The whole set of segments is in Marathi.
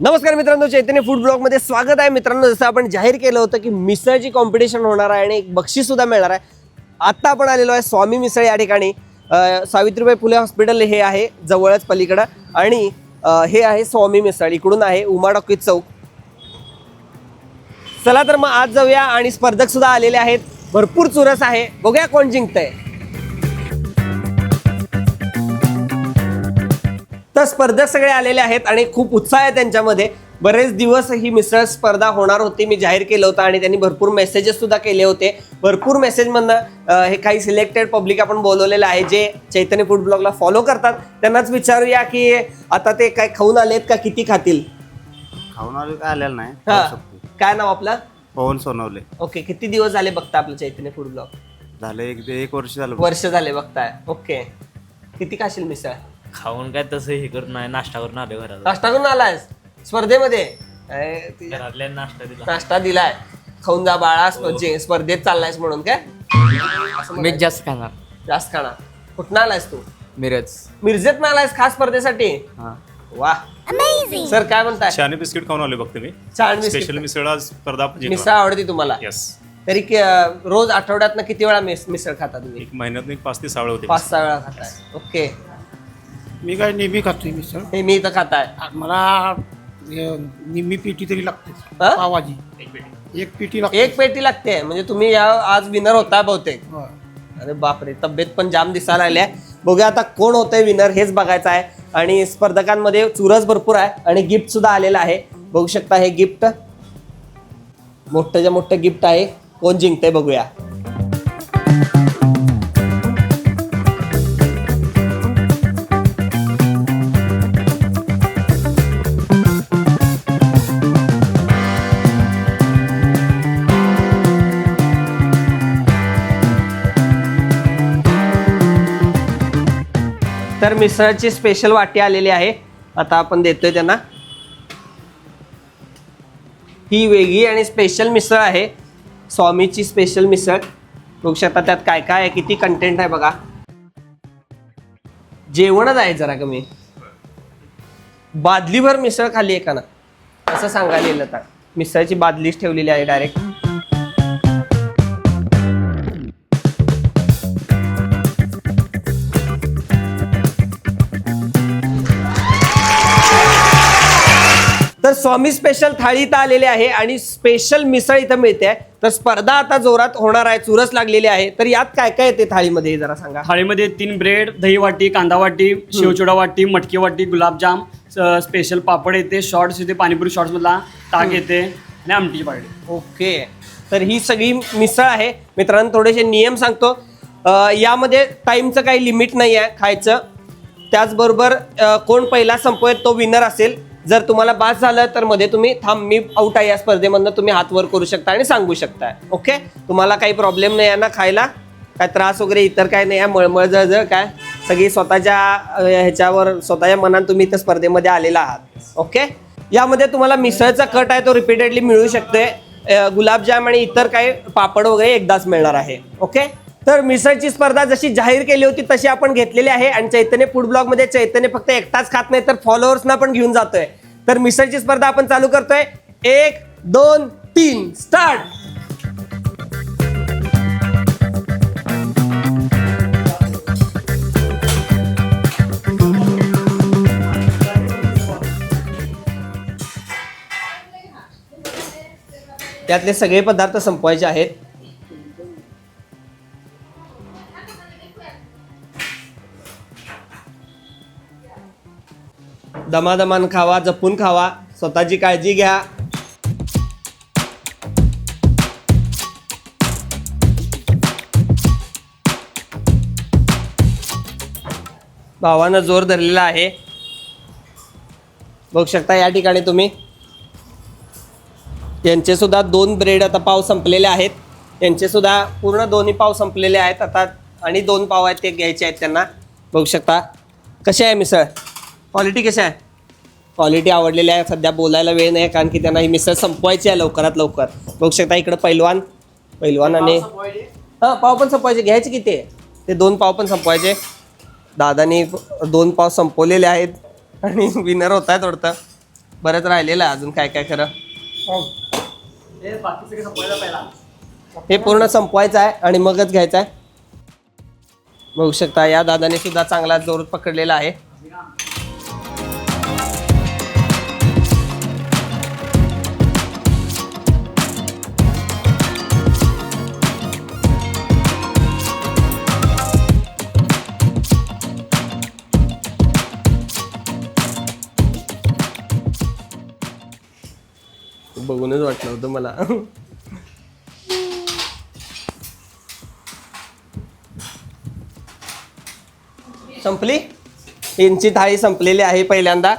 नमस्कार मित्रांनो चैतन्य फूड ब्लॉगमध्ये स्वागत आहे. मित्रांनो जसं आपण जाहीर केलं होतं की मिसळची कॉम्पिटिशन होणार आहे आणि एक बक्षीस सुद्धा मिळणार आहे. आत्ता आपण आलेलो आहे स्वामी मिसळ या ठिकाणी. सावित्रीबाई फुले हॉस्पिटल हे आहे जवळच पलीकडं. आणि हे आहे स्वामी मिसळ इकडून आहे उमा डॉकीज चौक. चला तर मग आज जाऊया आणि स्पर्धकसुद्धा आलेले आहेत. भरपूर चुरस आहे. बघूया कोण जिंकतंय. तर स्पर्धक सगळे आलेले आहेत आणि खूप उत्साह आहे त्यांच्यामध्ये. बरेच दिवस ही मिसळ स्पर्धा होणार होती मी जाहीर केलं होतं आणि त्यांनी भरपूर मेसेजेस सुद्धा केले होते. भरपूर मेसेजमधनं हे काही सिलेक्टेड पब्लिक आपण बोलवलेलं आहे जे चैतन्य फूड ब्लॉगला फॉलो करतात. त्यांनाच विचारूया की आता ते काय खाऊन आलेत का किती खातील? खाऊन आलो काय आलेलं नाही. काय नाव आपलं? पवन सोनवले. ओके किती दिवस झाले बघता आपलं चैतन्य फूड ब्लॉग झालं एक एक वर्ष झालं वर्ष झाले बघताय. ओके किती खाशील मिसळ? खाऊन काय तसं हे करून नाही नाश्ता करून आले घरात. नाश्ता करून आलायस? स्पर्धेमध्ये? अरे, तुझ्या- घरातल्या नाश्ता दिला. नाश्ता दिलाय. खाऊन जा बाळा स्पर्धे- स्पर्धेत चाललायस म्हणून काय? मी जास्त खाणार. जास्त खाणार. कुठं आलायस तू? मिरज. मिरजेत आलायस खास स्पर्धेसाठी? हा. वा सर काय म्हणताय? शाने बिस्किट खाऊन आले बघते मी छान स्पेशल मिसळ मिसळ आज स्पर्धा मिसळ आवडते तुम्हाला? येस तरी कि- रोज आठवड्यातनं किती वेळा मिस- मिसळ खाता तुम्ही? एक महिन्यात एक पाच ते सहा वेळा होते पाच सहा वेळा खाताय. ओके मी काय नेहमी खातोय मिसळ? हे मी इथं खाताय. मला अ, निम्मी पेटी तरी लागते. हा? पावाजी एक पेटी. लागते. एक पेटी लागते. म्हणजे तुम्ही या आज विनर होता बहुतेक. अरे बापरे तब्येत पण जाम दिसायला आली आहे. बघूया आता कोण होतंय विनर हेच बघायचं आहे. आणि स्पर्धकांमध्ये चुरस भरपूर आहे आणि गिफ्ट सुद्धा आलेलं आहे. बघू शकता हे गिफ्ट मोठं जे मोठं गिफ्ट आहे. कोण जिंकतंय बघूया. तर मिसळची स्पेशल वाटी आलेली आहे. आता आपण देतोय त्यांना. ही वेगळी आणि स्पेशल मिसळ आहे. स्वामीची स्पेशल मिसळ. बघू शकता त्यात काय काय आहे किती कंटेंट आहे बघा. जेवणच आहे जरा कमी. बादलीभर मिसळ खाली आहे का ना? असं सांगायला गेलं मिसळची बादलीच ठेवलेली आहे डायरेक्ट तर स्वामी स्पेशल थाळी इथं आलेली आहे आणि स्पेशल मिसळ इथं मिळते. तर स्पर्धा आता जोरात होणार आहे चुरस लागलेली आहे. तर यात काय काय येते थाळीमध्ये जरा सांगा. थाळीमध्ये तीन ब्रेड दही वाटी कांदा वाटी शेवचिवडा वाटी मटकी वाटी गुलाबजाम स- स्पेशल पापड येते शॉर्ट्स येते पाणीपुरी शॉर्ट्स मधला ताक येते आणि आमटीची पापडी. ओके. तर ही सगळी मिसळ आहे. मित्रांनो थोडेसे नियम सांगतो. अं, यामध्ये टाईमचं काही लिमिट नाही आहे खायचं. त्याचबरोबर अं, कोण पहिला संपवेल तो विनर असेल. जर तुम्हाला पास झालं तर मध्ये तुम्ही थांब मी आउट आहे या स्पर्धेमधनं तुम्ही हात वर करू शकता आणि सांगू शकता ओके तुम्हाला काही प्रॉब्लेम नाही आहे ना खायला. काय त्रास वगैरे इतर काय नाही. आहे मळमळ जळजळ काय? सगळी स्वतःच्या ह्याच्यावर स्वतःच्या मनात तुम्ही इथं स्पर्धेमध्ये आलेला आहात. ओके यामध्ये तुम्हाला मिसळचा कट आहे तो रिपीटेडली मिळू शकते गुलाबजाम आणि इतर काही पापड वगैरे एकदाच मिळणार आहे. ओके तर मिसळची स्पर्धा जशी जाहीर केली होती तशी आपण घेतलेली आहे. आणि चैतन्य फूड ब्लॉगमध्ये चैतन्य फक्त एकटाच खात नाही तर फॉलोअर्सना पण घेऊन जातोय. तर मिसळची स्पर्धा आपण चालू करतोय. एक दोन तीन स्टार्ट त्यातले सगळे पदार्थ संपवायचे आहेत. दमादमान खावा जपून खावा. स्वतःची काळजी घ्या. भावानं जोर धरलेला आहे. बघू शकता या ठिकाणी तुम्ही. यांचे सुद्धा दोन ब्रेड आता पाव संपलेले आहेत. यांचे सुद्धा पूर्ण दोन्ही पाव संपलेले आहेत आता. आणि दोन पाव आहेत ते घ्यायचे आहेत त्यांना. बघू शकता. कसे आहे मिसळ? क्वालिटी कशी आहे? क्वालिटी आवडलेली आहे. सध्या बोलायला वेळ नाही कारण की त्यांना ही मिसळ संपवायची आहे लवकरात लवकर. बघू शकता इकडं पैलवान पैलवान आणि हा पाव पण संपवायचे. घ्यायचे किती ते दोन पाव पण संपवायचे. दादानी दोन पाव संपवलेले आहेत. आणि विनर होत आहे थोडं बरंच राहिलेलं आहे अजून काय काय खरं. हे पूर्ण संपवायचं आहे आणि मगच घ्यायचं आहे. बघू शकता या दादाने सुद्धा चांगला जोर पकडलेला आहे. बघूनच वाटलं होतं मला. संपली? यांची थाळी संपलेली आहे पहिल्यांदा.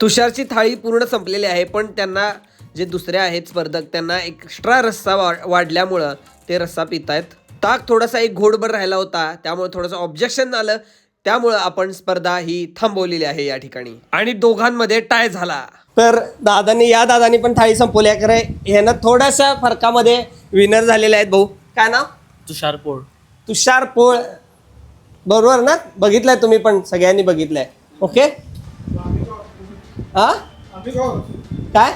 तुषारची थाळी पूर्ण संपलेली आहे पण त्यांना जे दुसरे आहेत स्पर्धक त्यांना एक्स्ट्रा रस्सा वा वाढल्यामुळं ते रस्सा पितायत. ताक थोडासा एक घोडभर राहिला होता त्यामुळे थोडंसं ऑब्जेक्शन आलं. त्यामुळं आपण स्पर्धा ही थांबवलेली आहे या ठिकाणी. आणि दोघांमध्ये टाय झाला. तर दादानी या दादानी पण थाळी संपवली आहे. खरं ह्यानं थोड्याशा फरकामध्ये विनर झालेले आहेत भाऊ. काय नाव? तुषार पोळ. तुषार पोळ. बरोबर ना? बघितलंय तुम्ही पण सगळ्यांनी बघितलंय. ओके हा? काय?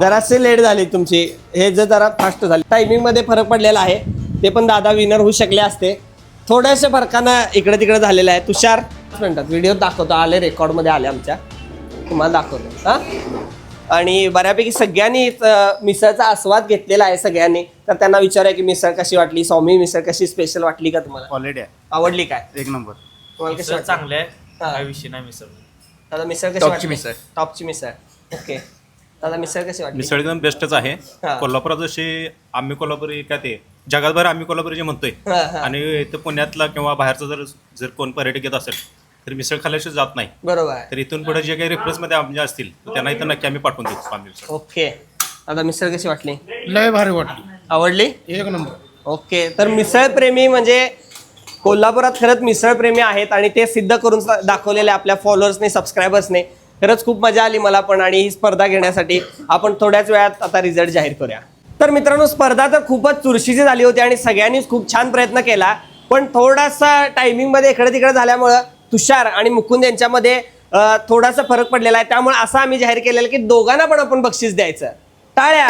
जरासे लेट झाली तुमची. हे जर जरा फास्ट झाले. टायमिंगमध्ये फरक पडलेला आहे. ते पण दादा विनर होऊ शकले असते. थोड्याशा फरकानं इकडे तिकडे झालेलं आहे. तुषार मिनिटात. व्हिडिओ दाखवतो. आले रेकॉर्डमध्ये आले आमच्या. तुम्हाला दाखवतो. हा? आणि बऱ्यापैकी सगळ्यांनी मिसळचा आस्वाद घेतलेला आहे सगळ्यांनी. तर त्यांना विचारूया की मिसळ कशी वाटली? स्वामी मिसळ कशी स्पेशल वाटली का तुम्हाला? क्वालिटी आहे. आवडली काय? एक नंबर. तुम्हाला कशी मिसळ वाटली? चांगले आहे. हा. काय विषय नाही मिसळ. दादा मिसळ कशी टॉपची वाटली? मिसळ. टॉपची मिसळ. ओके दादा मिसळ कशी वाटली? मिसळ एकदम बेस्टच आहे. हा. कोल्हापुरात जशी आम्ही कोल्हापुरी काय ते जगातभर आम्ही कोल्हापुरी जे म्हणतोय. हा, हा. आणि इथं पुण्यातला किंवा बाहेरचा जर जर कोण पर्यटक येत असेल तर मिसळ खाल्ल्याशिवाय जात नाही. बरोबर. आहे तर इथून पुढे जे काही रेफरन्समध्ये आमचे असतील तर त्यांना इथं नक्की आम्ही पाठवून देऊ मिसळ ओके. दादा मिसळ कशी वाटली? लय भारी वाटली. आवडली? एक नंबर. ओके. तर मिसळ प्रेमी म्हणजे कोल्हापुरात खरंच मिसळ प्रेमी आहेत आणि ते सिद्ध करून सा- दाखवलेले आपल्या फॉलोअर्सने सबस्क्रायबर्सने खरंच खूप मजा आली मला पण आणि ही स्पर्धा घेण्यासाठी. आपण थोड्याच वेळात आता रिझल्ट जाहीर करूया. तर मित्रांनो स्पर्धा तर खूपच चुरशीची झाली होती आणि सगळ्यांनीच खूप छान प्रयत्न केला. पण थोडासा टायमिंगमध्ये इकडे तिकडे झाल्यामुळं तुषार आणि मुकुंद यांच्यामध्ये थोडासा फरक पडलेला आहे. त्यामुळे असं आम्ही जाहीर केलेलं की दोघांना पण आपण बक्षीस द्यायचं. टाळ्या!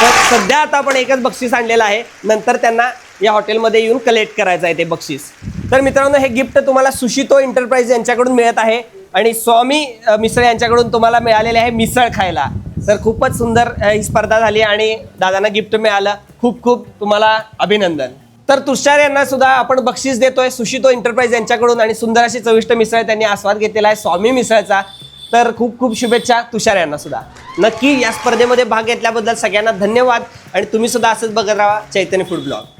तर सध्या आता आपण एकच बक्षीस आणलेलं आहे. नंतर त्यांना या हॉटेलमध्ये येऊन कलेक्ट करायचं आहे ते बक्षीस. तर मित्रांनो हे गिफ्ट तुम्हाला सुशितो एंटरप्राइज यांच्याकडून मिळत आहे. आणि स्वामी मिसळ यांच्याकडून तुम्हाला मिळालेले आहे मिसळ खायला. तर खूपच सुंदर ही स्पर्धा झाली आणि दादांना गिफ्ट मिळालं. खूप खूप तुम्हाला अभिनंदन. तर तुषार यांना सुद्धा आपण बक्षीस देतोय सुशितो एंटरप्राइज यांच्याकडून आणि सुंदर अशी चविष्ट मिसळ त्यांनी आस्वाद घेतलेला आहे स्वामी मिसळचा. तर खूप खूप शुभेच्छा तुषार यांना सुद्धा. नक्की या स्पर्धेमध्ये भाग घेतल्याबद्दल सगळ्यांना धन्यवाद आणि तुम्ही सुद्धा असंच बघत राहा चैतन्य फूड ब्लॉग